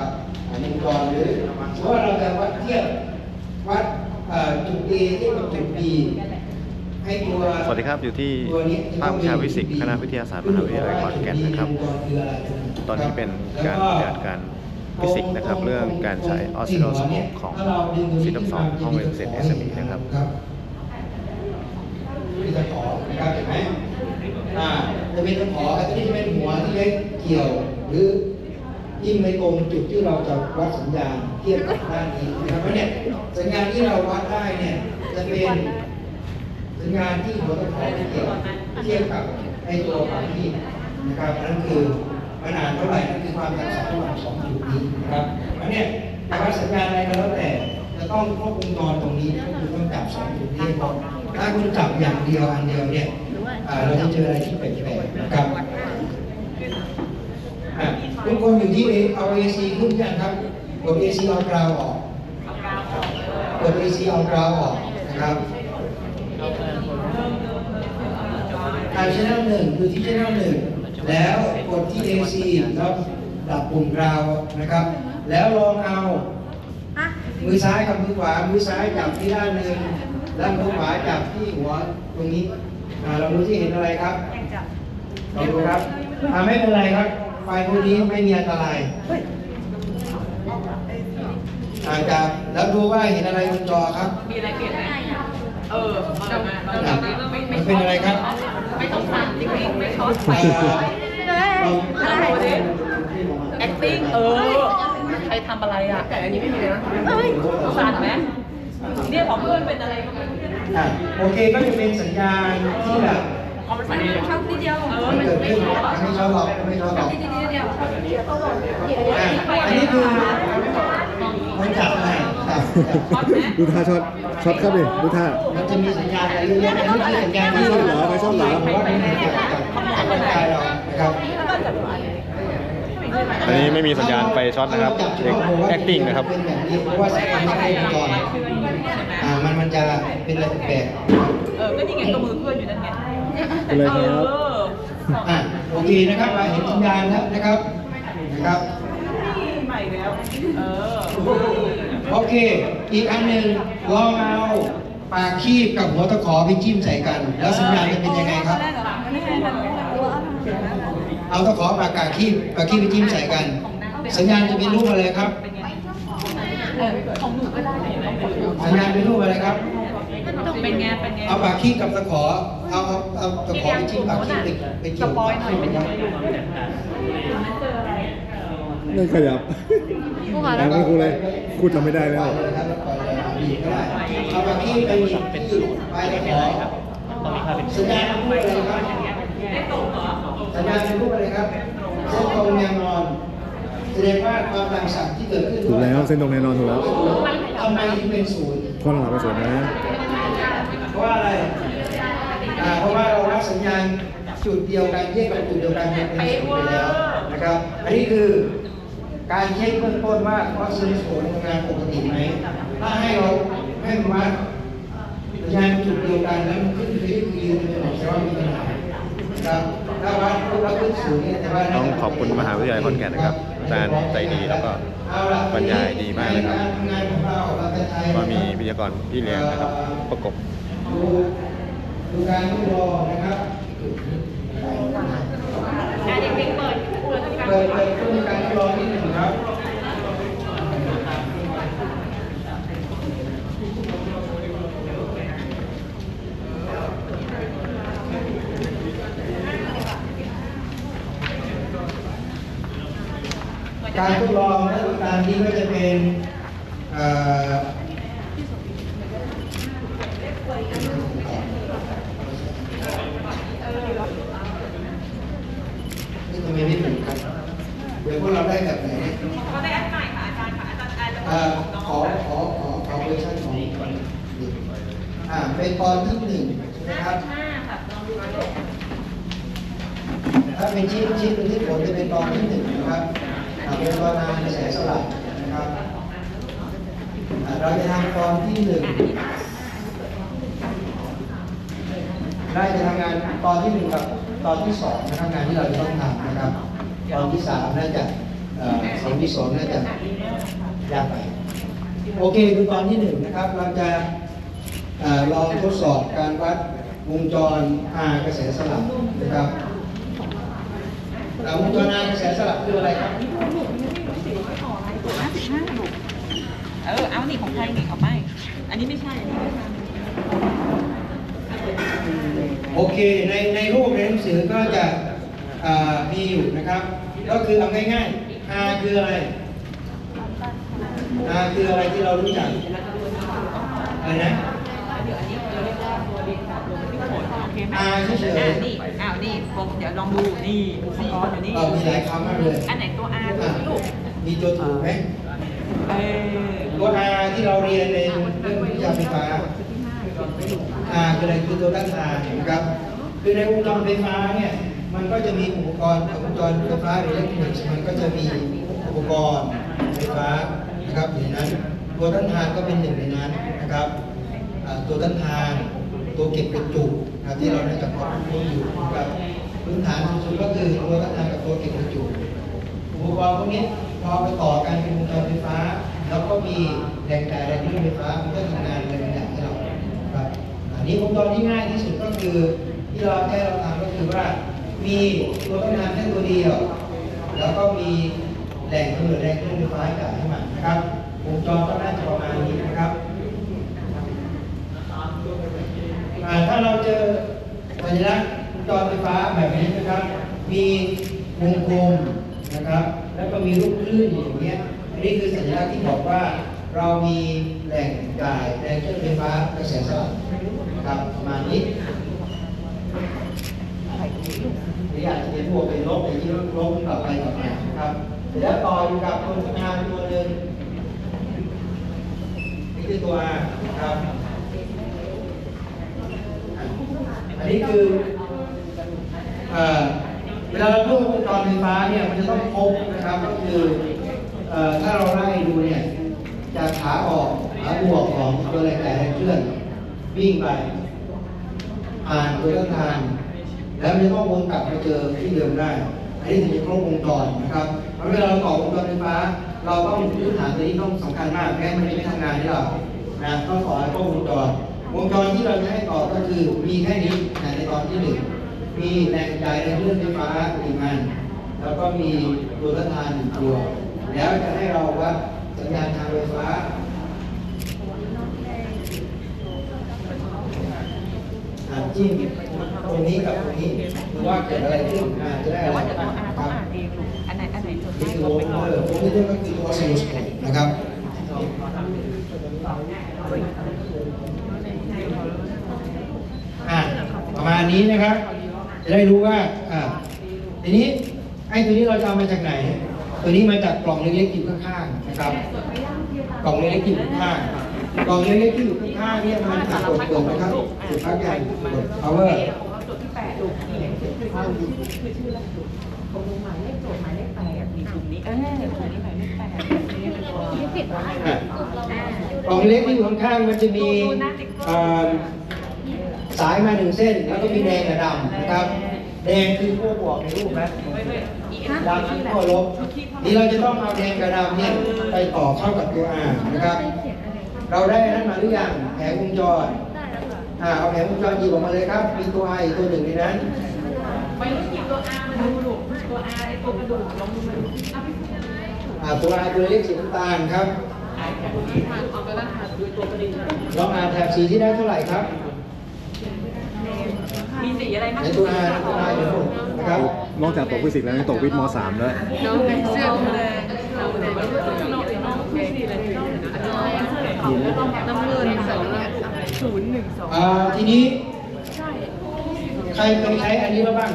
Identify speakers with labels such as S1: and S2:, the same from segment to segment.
S1: ครับอันนี้ก่อนหรือสมมติว่าเราจะวัดเทียบวัดจุด A เทียบกับจุด B ให้ตัว
S2: สวัสดีครับอยู่ที่ภาควิชาฟิสิกส์คณะวิทยาศาสตร์มหาวิทยาลัยขอนแก่นนะครับ ตอนนี้เป็นการปฏิบัติการฟิสิกส์นะครับ เรื่องการใช้ออสซิโลสโคปของฟิสิกส์สองห้องเรียนพิเศษ SME นะครับ
S1: มีตะขอนะครับเห็นไหมอ่าจะเป็นตะขออันนี้จะเป็นหัวที่เล็กเกี่ยวหรือ ยิ่งในตรงจุดที่เราจะวัดสัญญาณเทียบกับด้านนี้นะครับเพราะเนี่ยสัญญาณที่เราวัดได้เนี่ยจะเป็นสัญญาณที่หัวตะขอเกี่ยวเทียบกับไอ้ตัวของที่นะครับนั่นคือขนาดเท่าไหร่นั่นคือความแตกต่างระหว่างสองจุดนี้นะครับเพราะเนี่ยแต่ว่าสัญญาณอะไรก็แล้วแต่จะต้องครบวงจรตรงนี้ก็คือต้องจับสองจุดนี้ให้ครบถ้าคุณจับอย่างเดียวอันเดียวเนี่ยเราจะเจออะไรที่แปลกๆนะครับ ทุกคนอยู่ที่ A เอา AC ขึ้นยังครับกด AC เอากราวออกกด AC เอากราวออกนะครับอ่าชแนลหนึ่งคือที่ชแนลหนึ่งแล้วกดที่ AC แล้วดับปุ่มกราวนะครับ แล้วลองเอา มือซ้ายกับมือขวา มือซ้ายจับที่ด้านหนึ่งแล้วมือขวาจับที่หัวตรงนี้อ่าเราดูที่เห็นอะไรครับเราดูครับอ่าไม่เป็นไรครับ ไฟพวกนี้ไม่มีอันตรายอาจจะแล้วดูว่าเห็นอะไรบนจอครับ
S3: มีอะไรเปลี่ยนไหมเออมาแล้วมาแล้ว
S1: อะ
S3: เราไม่
S1: มันเป็นอะไรครับ
S3: ไม่ต้องสั่นจริงๆไม่ช็อตไฟ
S1: อ่าเรา
S3: อะไรดิ acting เออ ใครทำอะไรอะ แต่อันนี้ไม่มีเลยนะสั่นไหมเนี่ยของเพื่อนเป็นอะไรก็ไม่รู้เนี่ย
S1: อะโอเคก็จะเป็นสัญญาณที่แบบ
S3: เอามันสั่ชอบนิดเดียวเออ
S1: มันเกิด
S3: ไม่
S1: ขึ้น
S3: ช็อต
S1: ไม่ชอบหรอกไม่ชอบหรอก
S3: นิดเดียว
S1: อะอันนี้คือมันจับไงจับจับ
S4: ดูท่าช็อตช็อตครับดิดูท่า
S1: มันจะมีสัญญาณอะไรเยอะแยะอันนี้คือสัญญาณ
S4: ไม่ชอบเหรอไม่ชอบเหรอ
S1: เพราะว่ามันเกิดจากจาร่างกายเรานะครับ
S2: อันนี้ไม่มีสัญญาณไฟช็อตนะครับ
S1: เาจับเฉพาะหัว
S2: acting นะครับ
S1: เป็นแบบนี้เพราะว่าสัญญาณไม่ได้วงจรอ่ามันมันจะเป็นอะไรแปลก
S3: เออก็นี่ไงตัวมือเพื่อนอยู่นั่นไง
S4: เป็นไรครับ
S3: เออ
S1: ๆอะโอเคนะครับเราเห็นสัญญาณแล้วนะครับนะครับ
S3: นี่ใหม่แล้ว เออ
S1: โอเค อีกอันหนึ่งลองเอาปากคีบกับหัวตะขอไปจิ้มใส่กัน แล้วสัญญาณจะเป็นยังไงครับ เอาตะขอปากกาคีบปากคีบไปจิ้มใส่กัน สัญญาณจะเป็นรูปอะไรครับ
S3: เป็นไงเออของหนูก็ได้ไหม
S1: สัญญาณเป็นรูปอะไรครับ
S3: เป็นไงเป็นไง
S1: เอาปากคีบกับตะขอ เอาเอาเอาตะขอไปจิ้มปากคีบไปไป
S3: ส
S1: เกี่ยว
S3: ปอยหน่อยเป็นยังไง
S4: ไม่ขยับแต่ไม่ครูเลยครูจำไม่ได้แล้ว
S1: นะครับแล้วปล่อยเลยบีบก็ได้เอาปากคีบไปบีบที่ปลายตะขอสัญญาณเป็นรูปอะไรครับ
S3: ไม่ตรงเหรอ
S1: สัญญาณเป็นรูปอะไรครับเส้นตรงแนวนอนแสดงว่าความต่างศักย์ที่เกิดขึ้น
S4: ถูกแล้วเส้นตรงแน่นอนถูกแล้ว
S1: ทำไมถึงเป็นศูนย์
S4: ข้อหลังไปสวนนะ
S1: เพราะ ว่าอะไรอ่าเพราะว่าเรารับสัญญาณจุดเดียวกันเทียบกับจุดเดียวกันเป็นศูนย์ไปแล้วนะครับ อันนี้คือการเช็คเบื้องต้นว่าวัคซีนโสนทำงานปกติไหมถ้าให้เราให้มันวัดสัญญาณจุดเดียวกันแล้วมันขึ้นไปที่ยืนเป็นหลักแสดงว่ามีปัญหาครับถ้าวัดแล้วขึ้นศูนย์เนี่ยแต่ว่า
S2: ต้องขอบคุณมหาวิทยาลัยขอนแก่นนะครับอาจารย์ใจดีแล้วก็บรรยายดีมากเลยครับ
S1: เราเราะใช้
S2: ก็มีวิทยากรพี่เลี้ยงนะครับประกบ
S1: ดูดูการทดลองนะครับ
S3: อะเด็กๆเปิดเปิดทำการ
S1: เปิดเปิดดูการทดลองนิดหนึ่งครับการทดลองและการนี้ก็จะเป็นเอ่อนี่ทำไมไม่เหมือนกันเดี๋ยวพวกเราได้แบบไหนเนี่ย
S3: ก็ได้อันใหม่ค่ะอาจารย์ค่ะอาจารย์ อาจารย์จะ
S1: เอ่อ
S3: น้อง
S1: ขอขอขอขอเวอร์ชันของอ่าเป็นตอนที่หนึ่งนะครับ
S3: ห้าค่ะลองดูนะลูก
S1: ถ้าเป็นชิ้นชิ้นที่ผลจะเป็นตอนที่หนึ่งนะครับเป็นตอนนานกระแสสลับนะครับเราจะทำตอนที่หนึ่งได้จะทำงานตอนที่หนึ่งกับตอนที่สองนะครับงานที่เราจะต้องทำนะครับ ตอนที่สามน่าจะเอ่อสองที่สองน่าจะ ยากไปโอเคคือตอนที่หนึ่งนะครับ เราจะลองทดสอบการวัดวงจร R กระแสสลับนะครับอ่วงจร R กระแสสลับคืออะไรครับ
S3: เออเอานี่ของใครนี่เอาไปอันนี้ไม่ใช่อันนี้ไม่ใช่
S1: โอเคในในรูปในหนังสือก็จะมีอยู่นะครับ ก็คือเอาง่ายๆ R คืออะไร R คืออะไรที่เรารู้จักอะไรนะ
S3: โอเคไหม
S1: อ่าเฉยๆ
S3: อ่านี่อ้าวนี่ผมเดี๋ยวลองดูนี่อุปกรณ์อยู่นี่
S1: เอ่อมีหลายคำมากเลย
S3: อันไหนตัว R ตัว
S1: อะ
S3: ลูก
S1: มีตัวถูกไหม
S3: เออ
S1: ตัว R ที่เราเรียนในเรื่องวิทยาไฟฟ้า R คืออะไรคือตัวต้านทานนะครับ คือในวงจรไฟฟ้าเนี่ยมันก็จะมีอุปกรณ์วงจรไฟฟ้าหรืออิเล็กทรอนิกส์มันก็จะมีอุปกรณ์ไฟฟ้า นะครับอยู่ในนั้น ตัวต้านทานก็เป็นหนึ่งในนั้นนะครับตัวต้านทานตัวเก็บกระจุกนะครับที่เราได้จากความรู้อยู่นะครับพื้นฐานสุดก็คือตัวต้านทานกับตัวเก็บกระจุกอุปกรณ์พวกนี้พอไปต่อกันเป็นวงจรไฟฟ้า แล้วก็มีแรงจ่ายแรงคลื่นไฟฟ้ามันก็ทำงานอะไรบางอย่างให้เราครับอันนี้วงจรที่ง่ายที่สุดก็คือที่เราแค่เราทำก็คือว่ามีตัวต้นทานแค่ตัวเดียว แล้วก็มีแหล่งกำเนิดแรงคลื่นไฟฟ้าจ่ายให้มัน นะครับวงจรก็น่าจะประมาณนี้นะครับอ่ถ้าเราเจอสัญลักษณ์วงจรไฟฟ้าแบบนี้นะครับ มีวงกลมนะครับ แล้วก็มีลูกคลื่นอย่างเงี้ยอันนี้คือสัญลักษณ์ที่บอกว่าเรามีแหล่งจ่ายแรงคลื่นไฟฟ้ากระแสสลับครับประมาณนี้หรืออาจจะเป็นพวกเป็นลบในที่ลบกลับไปกลับมานะครับเสร็จแล้วต่ออยู่กับตัวทำงานตัวหนึ่ง คือตัว R นะครับ อันนี้คือเอ่อเวลาเราพูดวงจรไฟฟ้าเนี่ยมันจะต้องครบนะครับก็คืออถ้าเราไล่ดูเนี่ยจากขาออกขาบวกของตัวแรงแต่แรงเคลื่อนวิ่งไปผ่านตัวต้นทาน แล้วมันจะต้องวนกลับมาเจอที่เดิมได้ อันนี้ถึงจะครบวงจรนะครับเพราะเวลาเราต่อวงจรไฟฟ้า เราต้องพื้นฐานตัวนี้ต้องสำคัญมากแม้มันจะไม่ทำงานให้เรานะต้องต่อให้ครบวงจร วงจรที่เราจะให้ต่อก็คือมีแค่นี้นะในตอนที่หนึ่งมีแรงจ่ายในเรื่องไฟฟ้าหนึ่งอันแล้วก็มีตัวทานหนึ่งตัว แล้วจะให้เราวัดสัญญาณทางไฟฟ้า อ่าจิ้มตรงนี้กับตรงนี้ว่าเกิดอะไรขึ้นอาจะได้อะไร
S3: ว่าจะ
S1: บ้า
S3: ต้อง
S1: ง
S3: อ่าน
S1: ค
S3: ต้อ
S1: รั
S3: ง
S1: บ
S3: อ่านเองลูกอันไหนอันไหนจด
S1: นี่
S3: ได้
S1: คือ
S3: จ
S1: ว
S3: ด
S1: ง
S3: ไป
S1: เอ
S3: ก่อน
S1: อวงนี้ก็คือตัวสซิลสโคปนะครับอ่าประมาณนี้นะครับ จะได้รู้ว่าอ่าทีนี้ไอ้ตัวนี้เราจะเอามาจากไหน ตัวนี้มาจากกล่องเล็กๆอยู่ข้างๆนะครับ กล่องเล็กๆที่อยู่ข้างๆ กล่องเล็กๆที่อยู่ข้างๆเนี่ยมันถูกกดเปิดนะครับถูกพักใหญ่กด power
S3: จดที่แปดลูกนี่คือชื่อคือชื่อแล้วลูกตรงหมายเลขโจทย์หมายเลขแปดมีกลุ่มนี้เออกลุ่มนี้หมายเลขแปดนี่เป็นตัวไม่ผิดวะ
S1: อะกล่องเล็กที่อยู่ข้างๆมันจะมีเอ่อสายมาหนึ่งเส้น แล้วก็มีแดงกับดำนะครับแดงคือขั้วบวกในรูปนะดำคือขั้วลบ นี่เราจะต้องเอาแดงกับดำเนี่ยไปต่อเข้ากับตัว R นะครับ เราได้นั้นมาหรือยังแผงวงจรอ่าเอาแผงวงจรหยิบออกมาเลยครับ มีตัว I อีกตัวหนึ่งในนั้น
S3: ไปรู้หยิบตัว R มาดูลูกตัว R ไอตัวกระดูกลองดูมาดูเอาไปพูดอะไร
S1: อ่าตัว I ตัวเล็กสีน้ำตาลครับ
S3: เอาไปด้านหาดูตัวกระดิ่ง
S1: ลองอ่านแถบสีที่ได้เท่าไหร่ครับ
S3: มีสีอะไรบ้าง
S1: ในตัว R ตัว I เดี๋ยวผมนะครับ
S4: นอกจากตกฟิสิกส์แล้วยังตกวิทย์ม .3 ด้วย
S3: น้องในเสื้อแดงน้องแดงน้องน้องมี สีอะไรน้องน้ำเงินสองศูนย์หนึ่งสอง
S1: อ่าทีนี้ ใครเคยใช้อันนี้แล้วบ้าง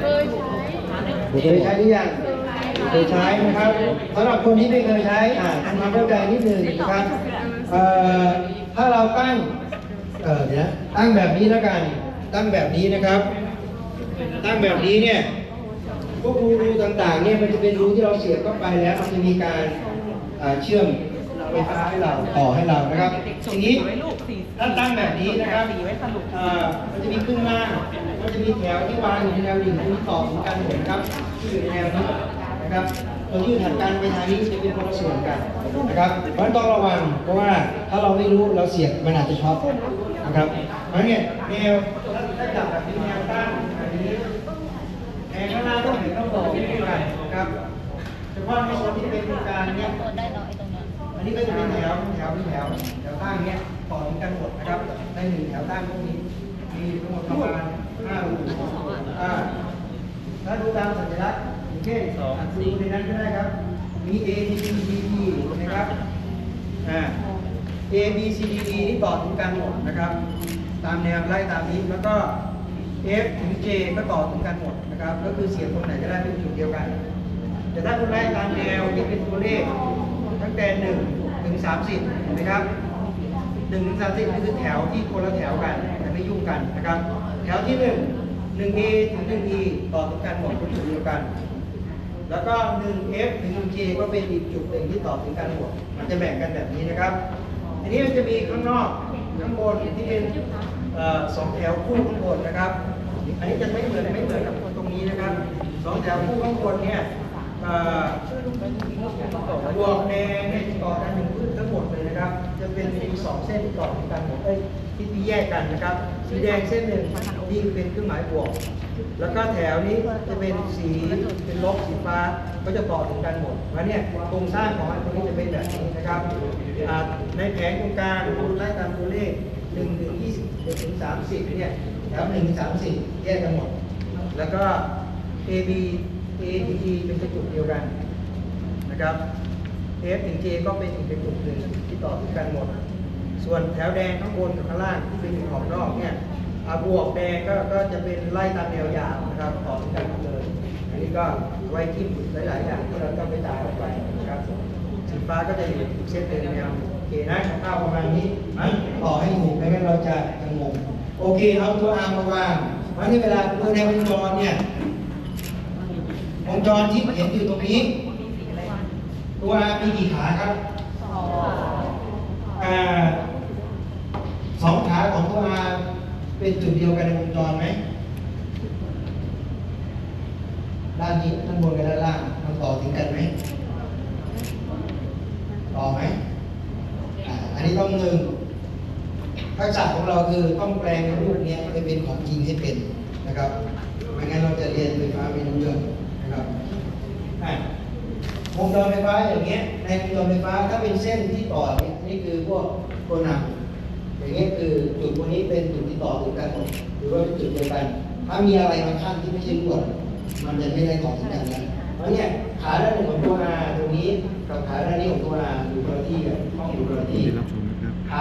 S1: เคยใช้หรือยัง เคยใช้นะครับสำหรับคนที่ไม่เคยใช้อ่าทำความเข้าใจนิดนึงนะครับเอ่อถ้าเราตั้งเออเดี๋ยวนะตั้งแบบนี้แล้วกัน ตั้งแบบนี้นะครับ ตั้งแบบนี้เนี่ย พวกรูรูต่างๆเนี่ยมันจะเป็นรูที่เราเสียบเข้าไปแล้วมันจะมีการเชื่อมไฟฟ้าให้เราต่อให้เรานะครับทีนี้ถ้าตั้งแบบนี้นะครับมันจะมีครึ่งล่างมันจะมีแถวที่วางอยู่ในแนวดิ่งที่ต่อถึงกันหมดนครับที่อยู่ในแนวนี้นะครับตัวที่อยู่ถัดกันไปทางนี้จะเป็นคนละส่วนกันนะครับเพราะฉะนั้นต้องระวังเพราะว่าถ้าเราไม่รู้เราเสียบมันอาจจะช็อตนะครับเพราะเนี่ยแนวถ้าจับแบบนี้แนวตั้งแบบนี้แนวข้างหน้าต้องเห็นต้องต่อที่กันนะครับเฉพาะใน ส่วนที่เป็นตรงกลางเนี่ยอันนี้ก็จะเป็นแถวแถวแถวแถวตั้งเนี้ยต่อถึงกันหมดนะครับในหนึ่งแถวตั้งพวกนี้มีทั้งหมดประมาณห้ารูอ่าถ้าดูตามสัญลักษณ์อย่างเช่นดูในนั้นก็ได้ครับ มี A B C D E นะครับอ่า A B C D E นี่ต่อถึงกันหมดนะครับ ตามแนวไล่ตามนี้แล้วก็ F ถึง J ก็ต่อถึงกันหมดนะครับ ก็คือเสียบตรงไหนก็ได้เป็นจุดเดียวกัน แต่ถ้าคุณไล่ตามแนวที่เป็นตัวเลขตั้งแต่หนึ่งถึงสามสิบนะครับหนึ่งถึงสามสิบนี่คือแถวที่คนละแถวกัน แต่ไม่ยุ่งกันนะครับ แถวที่หนึ่งหนึ่ง A ถึงหนึ่ง E ต่อถึงกันหมดเป็นจุดเดียวกัน แล้วก็หนึ่ง F ถึงหนึ่ง J ก็เป็นอีกจุดหนึ่งที่ต่อถึงกันหมดมันจะแบ่งกันแบบนี้นะครับอันนี้มันจะมีข้างนอกข้างบนที่เป็นสองแถวคู่ข้างบนนะครับ อันนี้จะไม่เหมือนไม่เหมือนกับตรงนี้นะครับสองแถวคู่ข้างบนเนี่ย บวกแดงเนี่ยต่อกันหนึ่งพืชทั้งหมดเลยนะครับ จะเป็นมีสองเส้นที่ต่อกันหมดเอ้ยที่ที่แยกกันนะครับ สีแดงเส้นหนึ่งนี่เป็นเครื่องหมายบวก แล้วก็แถวนี้จะเป็นสีเป็นลบสีฟ้าก็จะต่อถึงกันหมดแล้วเนี่ยโครงสร้างของอันตรงนี้จะเป็นแบบนี้นะครับในแผงตรงกลางคุณไล่ตามตัวเลข1ถึง20 1ถึง30เนี่ยแถว1ถึง30 แยกกันหมด แล้วก็ A B B A D E เป็นกระจุกเดียวกันนะครับ F ถึง J ก็เป็นอีกกระจุกหนึ่งที่ต่อถึงกันหมด ส่วนแถวแดงข้างบนกับข้างล่างที่เป็นขอบนอกเนี่ยบวกแดงก็ก็จะเป็นไล่ตามแนวยาวนะครับต่อถึงกันหมดเลยอันนี้ก็ไว้คิดหลายๆอย่างที่เราต้องไปจ่ายออกไปนะครับสีฟ้าก็จะอยู่เส้นหนึ่งแนวโอเคนะข้าวประมาณนี้มันต่อให้ถูกไม่งั้นเราจะงงโอเคเอาตัวอามาวางวันนี้เวลาตัวในวจรเนี่ย วงจรที่เห็นอยู่ตรงนี้ ตัวอามีกี่ขาครับอ่าสองขาของตัวอาเป็นจุดเดียวกันในวงจรไหมด้านนี้ด้านบนกับด้านล่างมันต่อถึงกันไหมต่อไหมอ่าอันนี้ต้องหนึ่งทักษะของเราคือต้องแปลงรูปเนี้ยให้เป็นของจริงให้เป็นนะครับไม่งั้นเราจะเรียนไฟฟ้าไม่รู้เรื่องนะครับอะ วงจรไฟฟ้าอย่างเงี้ยในวงจรไฟฟ้าถ้าเป็นเส้นที่ต่อเนี่ยนี่คือพวกโคนำอย่างเงี้ยคือจุดพวกนี้เป็นจุดที่ต่อถึงกันหมดหรือว่าเป็นจุดเดียวกัน ถ้ามีอะไรมาขั้นที่ไม่ใช่ลวดมันจะไม่ได้ต่อถึงกันนะเพราะเนี่ยขาด้านหนึ่งของตัวอาตรงนี้กับขาด้านนี้ของตัวอาอยู่คนละที่กันต้องอยู่คนละที่
S4: รับชมนะครับ
S1: ขา